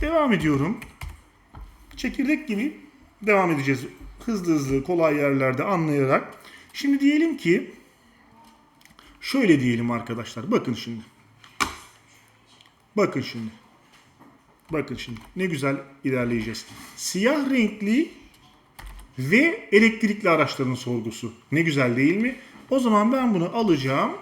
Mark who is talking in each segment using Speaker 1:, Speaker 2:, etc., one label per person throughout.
Speaker 1: Devam ediyorum. Çekirdek gibi devam edeceğiz. Hızlı hızlı kolay yerlerde anlayarak. Şimdi diyelim ki şöyle diyelim arkadaşlar. Bakın şimdi. Bakın şimdi. Bakın şimdi. Ne güzel ilerleyeceğiz. Siyah renkli ve elektrikli araçların sorgusu. Ne güzel değil mi? O zaman ben bunu alacağım.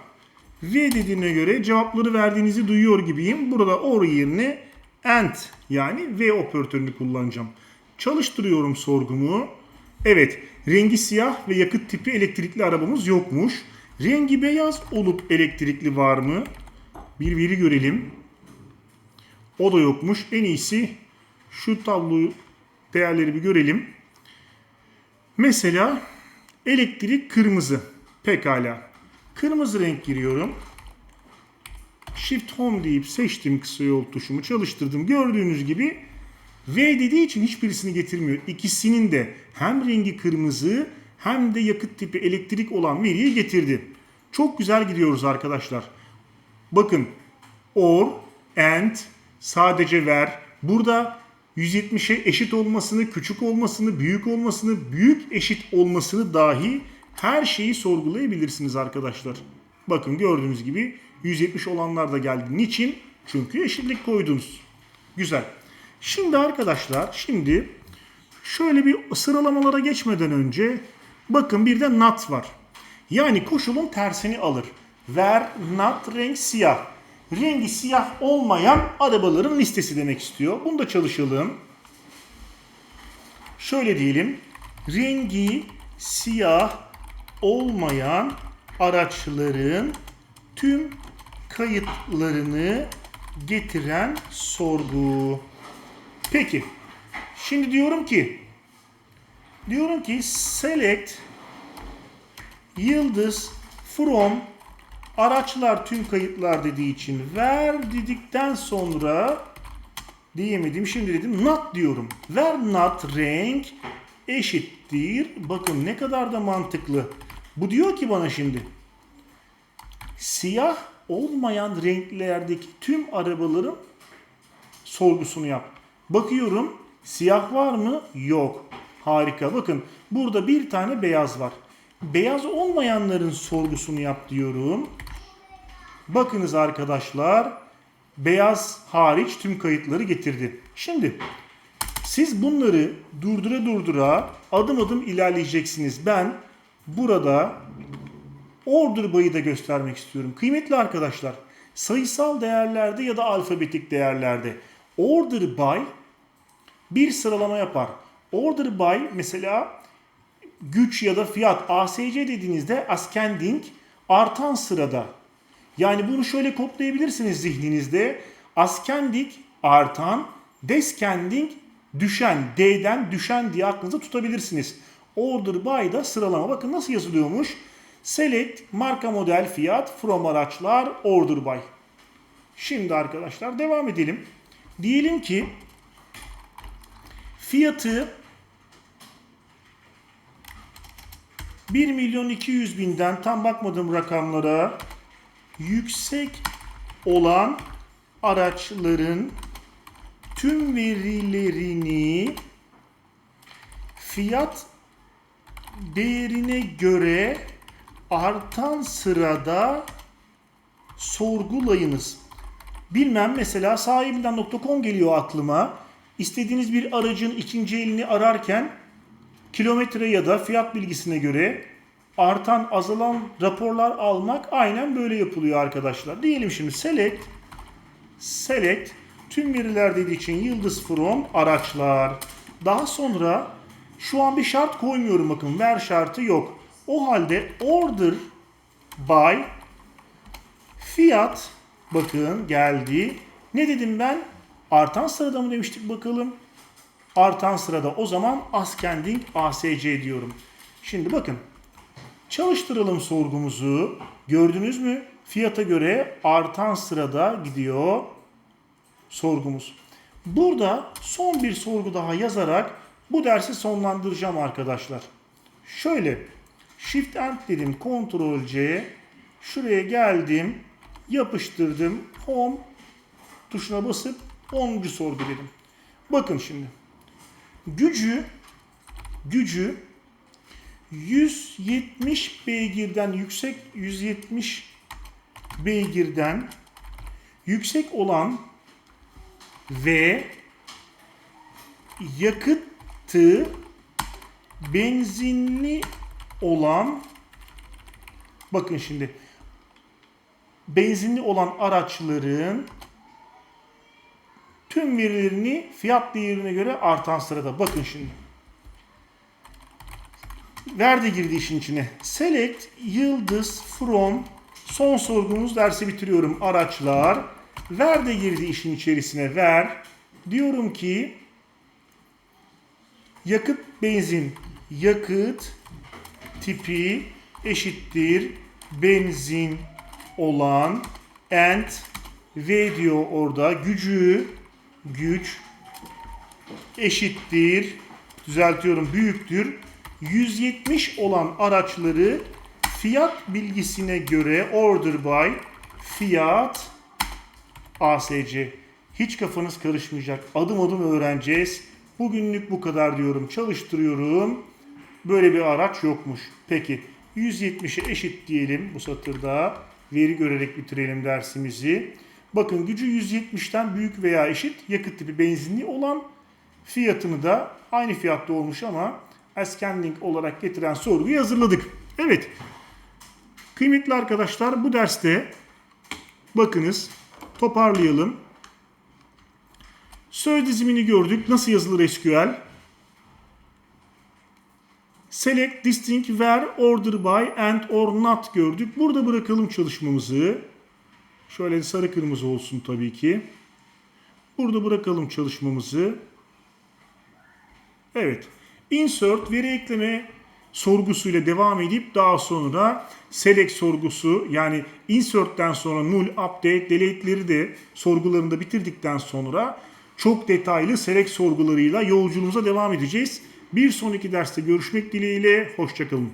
Speaker 1: V dediğine göre cevapları verdiğinizi duyuyor gibiyim. Burada or yerine and yani V operatörünü kullanacağım. Çalıştırıyorum sorgumu. Evet, rengi siyah ve yakıt tipi elektrikli arabamız yokmuş. Rengi beyaz olup elektrikli var mı? Bir veri görelim. O da yokmuş. En iyisi şu tabloyu değerleri bir görelim. Mesela elektrik kırmızı. Pekala. Kırmızı renk giriyorum. Shift Home deyip seçtim kısa yol tuşumu çalıştırdım. Gördüğünüz gibi V dediği için hiçbirisini getirmiyor. İkisinin de hem rengi kırmızı hem de yakıt tipi elektrik olan veriyi getirdi. Çok güzel gidiyoruz arkadaşlar. Bakın or, and, sadece ver. Burada 170'e eşit olmasını, küçük olmasını, büyük olmasını, büyük eşit olmasını dahi her şeyi sorgulayabilirsiniz arkadaşlar. Bakın gördüğünüz gibi 170 olanlar da geldi. Niçin? Çünkü eşitlik koydunuz. Güzel. Şimdi arkadaşlar şimdi şöyle bir sıralamalara geçmeden önce bakın bir de not var. Yani koşulun tersini alır. Ver not renk siyah. Rengi siyah olmayan arabaların listesi demek istiyor. Bunu da çalışalım. Şöyle diyelim. Rengi siyah olmayan araçların tüm kayıtlarını getiren sorgu. Peki. Şimdi diyorum ki diyorum ki select yıldız from araçlar tüm kayıtlar dediği için ver dedikten sonra diyemedim şimdi dedim not diyorum. Ver not renk eşittir. Bakın ne kadar da mantıklı. Bu diyor ki bana şimdi siyah olmayan renklerdeki tüm arabaların sorgusunu yap. Bakıyorum siyah var mı? Yok. Harika. Bakın burada bir tane beyaz var. Beyaz olmayanların sorgusunu yap diyorum. Bakınız arkadaşlar. Beyaz hariç tüm kayıtları getirdi. Şimdi siz bunları durdura durdura adım adım ilerleyeceksiniz. Ben burada order by'ı da göstermek istiyorum. Kıymetli arkadaşlar, sayısal değerlerde ya da alfabetik değerlerde order by bir sıralama yapar. Order by mesela güç ya da fiyat ASC dediğinizde ascending artan sırada. Yani bunu şöyle kodlayabilirsiniz zihninizde. Ascending artan, descending düşen, D'den düşen diye aklınızda tutabilirsiniz. Order by da sıralama. Bakın nasıl yazılıyormuş. Select marka model fiyat from araçlar order by. Şimdi arkadaşlar devam edelim. Diyelim ki fiyatı 1 milyon 200 binden tam bakmadım rakamlara yüksek olan araçların tüm verilerini fiyat değerine göre artan sırada sorgulayınız. Bilmem mesela sahibinden.com geliyor aklıma. İstediğiniz bir aracın ikinci elini ararken kilometre ya da fiyat bilgisine göre artan azalan raporlar almak aynen böyle yapılıyor arkadaşlar. Diyelim şimdi select select tüm veriler dediği için yıldız from araçlar. Daha sonra şu an bir şart koymuyorum bakın ver şartı yok. O halde order by fiyat bakın geldi. Ne dedim ben? Artan sırada mı demiştik bakalım. Artan sırada o zaman ascending ASC diyorum. Şimdi bakın çalıştıralım sorgumuzu. Gördünüz mü? Fiyata göre artan sırada gidiyor sorgumuz. Burada son bir sorgu daha yazarak bu dersi sonlandıracağım arkadaşlar. Şöyle Shift End dedim. Ctrl C. Şuraya geldim. Yapıştırdım. Home tuşuna basıp 10. sorgu dedim. Bakın şimdi. Gücü gücü 170 beygirden yüksek 170 beygirden yüksek olan ve yakıtı benzinli olan bakın şimdi benzinli olan araçların tüm verilerini fiyat değerine göre artan sırada. Bakın şimdi. Verdi girdi işin içine. Select yıldız from son sorgumuz dersi bitiriyorum. Araçlar. Verdi girdi işin içerisine. Ver. Diyorum ki yakıt benzin yakıt tipi eşittir benzin olan and v diyor orada gücü güç eşittir düzeltiyorum büyüktür 170 olan araçları fiyat bilgisine göre order by fiyat ASC. Hiç kafanız karışmayacak. Adım adım öğreneceğiz. Bugünlük bu kadar diyorum. Çalıştırıyorum. Böyle bir araç yokmuş. Peki 170'e eşit diyelim bu satırda. Veri görerek bitirelim dersimizi. Bakın gücü 170'ten büyük veya eşit yakıt tipi benzinli olan fiyatını da aynı fiyatta olmuş ama ascending olarak getiren sorguyu hazırladık. Evet. Kıymetli arkadaşlar bu derste bakınız toparlayalım. Söz dizimini gördük. Nasıl yazılır SQL? Select, distinct, where, order by, and or not gördük. Burada bırakalım çalışmamızı. Şöyle sarı kırmızı olsun tabii ki. Burada bırakalım çalışmamızı. Evet. Insert veri ekleme sorgusuyla devam edip daha sonra select sorgusu yani insert'ten sonra null, update, delete'leri de sorgularında bitirdikten sonra çok detaylı select sorgularıyla yolculuğumuza devam edeceğiz. Bir sonraki derste görüşmek dileğiyle. Hoşçakalın.